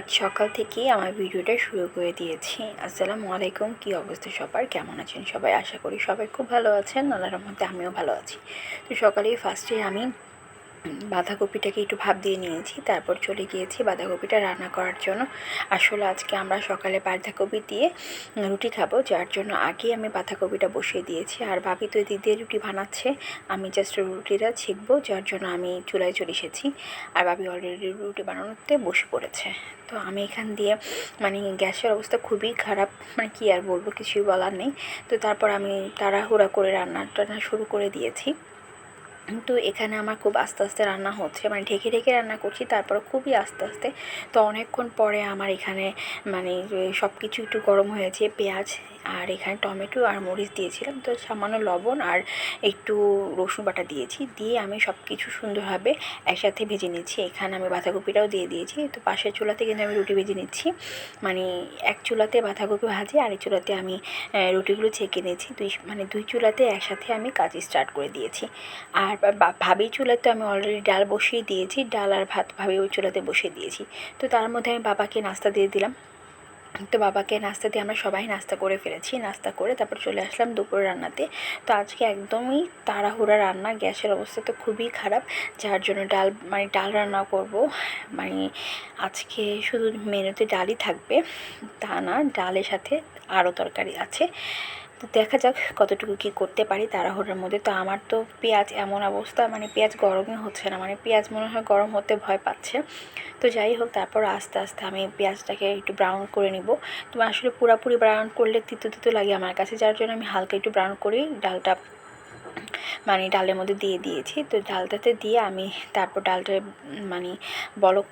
আজ সকাল থেকেই আমার ভিডিওটা শুরু করে দিয়েছি। আসসালামু আলাইকুম, কি অবস্থা সবার? কেমন আছেন সবাই? আশা করি সবাই খুব ভালো আছেন, আল্লাহর মধ্যে আমিও ভালো আছি। তো সকালেই ফার্স্টে আমি বাঁধাকপিটাকে একটু ভাপ দিয়ে নিয়েছি, তারপর চলে গিয়েছি বাঁধাকপিটা রান্না করার জন্য। আসলে আজকে আমরা সকালে বাঁধাকপি দিয়ে রুটি খাব, যার জন্য আগে আমি বাঁধাকপিটা বসিয়ে দিয়েছি। আর ভাবি তো দিদি রুটি বানাচ্ছে, আমি জাস্ট রুটিটা ছেঁকবো, যার জন্য আমি চুলায় চলে এসেছি। আর ভাবি অলরেডি রুটি বানানোতে বসে পড়েছে। তো আমি এখান দিয়ে মানে গ্যাসের অবস্থা খুবই খারাপ মানে কী আর বলব, কিছুই বলার নেই। তো তারপর আমি তাড়াহুড়া করে রান্না টান্না শুরু করে দিয়েছি। তো এখানে আমার খুব আস্তে আস্তে রান্না হচ্ছে। মানে ঢেকে ঢেকে রান্না করছি, তারপর খুবই আস্তে আস্তে। তো অনেকক্ষণ পরে আমার এখানে মানে সব কিছু একটু গরম হয়েছে, পেঁয়াজ আর এখানে টমেটো আর মরিচ দিয়েছিলাম। তো সামান্য লবণ আর একটু রসুন বাটা দিয়েছি। দিয়ে আমি সব কিছু সুন্দরভাবে একসাথে ভেজে নিচ্ছি। এখানে আমি বাঁধাকপিটাও দিয়ে দিয়েছি। তো পাশের চুলাতে কিন্তু আমি রুটি ভেজে নিচ্ছি। মানে এক চুলাতে বাঁধাকপি ভাজি, আর এক চুলাতে আমি রুটিগুলো ছেঁকে নিয়েছি। দুই মানে দুই চুলাতে একসাথে আমি কাজ স্টার্ট করে দিয়েছি। আর ভাবি চুলাতে আমি অলরেডি ডাল বসিয়ে দিয়েছি, ডাল আর ভাত ভাবি ওই চুলাতে বসিয়ে দিয়েছি। তো তার মধ্যে আমি বাবাকে নাস্তা দিয়ে দিলাম। তো বাবাকে নাস্তা দিয়ে আমরা সবাই নাস্তা করে ফেলেছি, নাস্তা করে তারপর চলে আসলাম দুপুরে রান্নাতে। তো আজকে একদমই তাড়াহুড়া রান্না, গ্যাসের অবস্থা তো খুবই খারাপ, যার জন্য ডাল মানে ডাল রান্না করব। মানে আজকে শুধু মেনুতে ডালই থাকবে, তা না, ডালের সাথে আরও তরকারি আছে। তো দেখা যাক কতটুকু কী করতে পারি তাড়াহুড়োর মধ্যে। তো আমার তো পেঁয়াজ এমন অবস্থা মানে পেঁয়াজ গরমই হচ্ছে না মানে পেঁয়াজ মনে হয় গরম হতে ভয় পাচ্ছে। তো যাই হোক, তারপর আস্তে আস্তে আমি পেঁয়াজটাকে একটু ব্রাউন করে নিব। তো আসলে পুরাপুরি ব্রাউন করলে তিতো তিতো লাগে আমার কাছে, যার জন্য আমি হালকা একটু ব্রাউন করেই ডালটা মানে ডালের মধ্যে দিয়ে দিয়েছি। তো ডালটাতে দিয়ে আমি তারপর ডালটা মানে বলক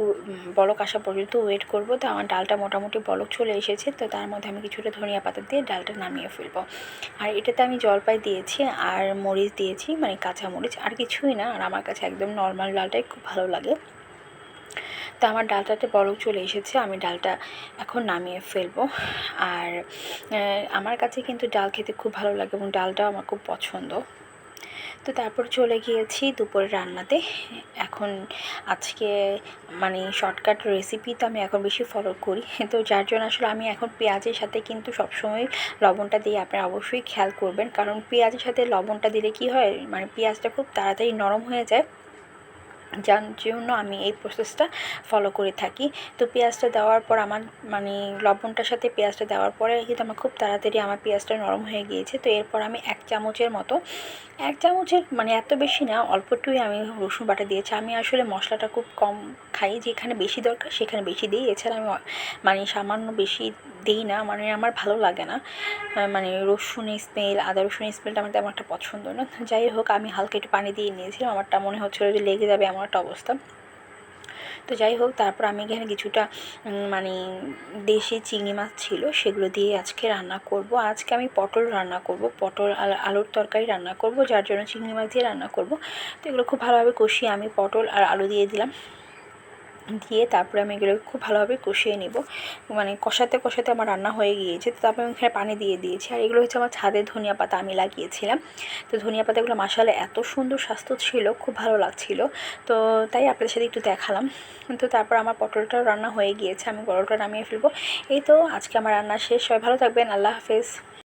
বলক আসা পর্যন্ত ওয়েট করব। তো আমার ডালটা মোটামুটি বলক চলে এসেছে। তো তার মধ্যে আমি কিছুটা ধনিয়া পাতা দিয়ে ডালটা নামিয়ে ফেলব। আর এটাতে আমি জলপাই দিয়েছি আর মরিচ দিয়েছি মানে কাঁচা মরিচ, আর কিছুই না। আর আমার কাছে একদম নর্মাল ডালটাই খুব ভালো লাগে। তো আমার ডালটাতে বরফ চলে এসেছে। আমি ডালটা এখন নামিয়ে ফেলব। আর আমার কাছে কিন্তু ডাল খেতে খুব ভালো লাগে এবং ডালটাও আমার খুব পছন্দ। তো তারপর চলে গিয়েছি দুপুরের রান্নাতে। এখন আজকে মানে শর্টকাট রেসিপি তো আমি এখন বেশি ফলো করি। তো যার জন্য আসলে আমি এখন পেঁয়াজের সাথে কিন্তু সবসময় লবণটা দিয়ে আপনারা অবশ্যই খেয়াল করবেন। কারণ পেঁয়াজের সাথে লবণটা দিলে কি হয়? মানে পেঁয়াজটা খুব তাড়াতাড়ি নরম হয়ে যায়। যার জন্য আমি এই প্রসেসটা ফলো করে থাকি। তো পেঁয়াজটা দেওয়ার পর আমার মানে লবণটার সাথে পেঁয়াজটা দেওয়ার পরে কিন্তু আমার খুব তাড়াতাড়ি আমার পেঁয়াজটা নরম হয়ে গিয়েছে। তো এরপর আমি এক চামচের মতো, এক চামচের মানে এত বেশি না অল্পটুই আমি রসুন বাটা দিয়েছি। আমি আসলে মশলাটা খুব কম খাই, যেখানে বেশি দরকার সেখানে বেশি দিই। এছাড়া আমি মানে সামান্য বেশি দিই না মানে আমার ভালো লাগে না। মানে রসুনের স্মেল, আদা রসুনের স্মেলটা আমার তেমন একটা পছন্দ না। যাই হোক, আমি হালকা একটু পানি দিয়ে নিয়েছিলাম, আমারটা মনে হচ্ছিল যে লেগে যাবে এমন একটা অবস্থা। তো যাই হোক, তারপর আমি এখানে কিছুটা মানে দেশি চিংড়ি মাছ ছিল, সেগুলো দিয়ে আজকে রান্না করব। আজকে আমি পটল রান্না করব, পটল আলুর তরকারি রান্না করব, যার জন্য চিংড়ি মাছ দিয়ে রান্না করব। তো এগুলো খুব ভালোভাবে কষিয়ে আমি পটল আর আলু দিয়ে দিলাম। দিয়ে তারপরে আমি এগুলো খুব ভালোভাবে কষিয়ে নিব। মানে কষাতে কষাতে আমার রান্না হয়ে গিয়েছে। তো তারপরে আমি এখানে পানি দিয়ে দিয়েছি। আর এগুলো হচ্ছে আমার ছাদের ধনিয়া পাতা আমি লাগিয়েছিলাম। তো ধনিয়া পাতাগুলো মাসালে এত সুন্দর স্বাস্থ্য ছিল, খুব ভালো লাগছিল। তো তাই আপনাদের সাথে একটু দেখালাম। তো তারপর আমার পটলটাও রান্না হয়ে গিয়েছে। আমি পটলটা নামিয়ে ফেলব। এই তো আজকে আমার রান্না শেষ। সবাই ভালো থাকবেন। আল্লাহ হাফেজ।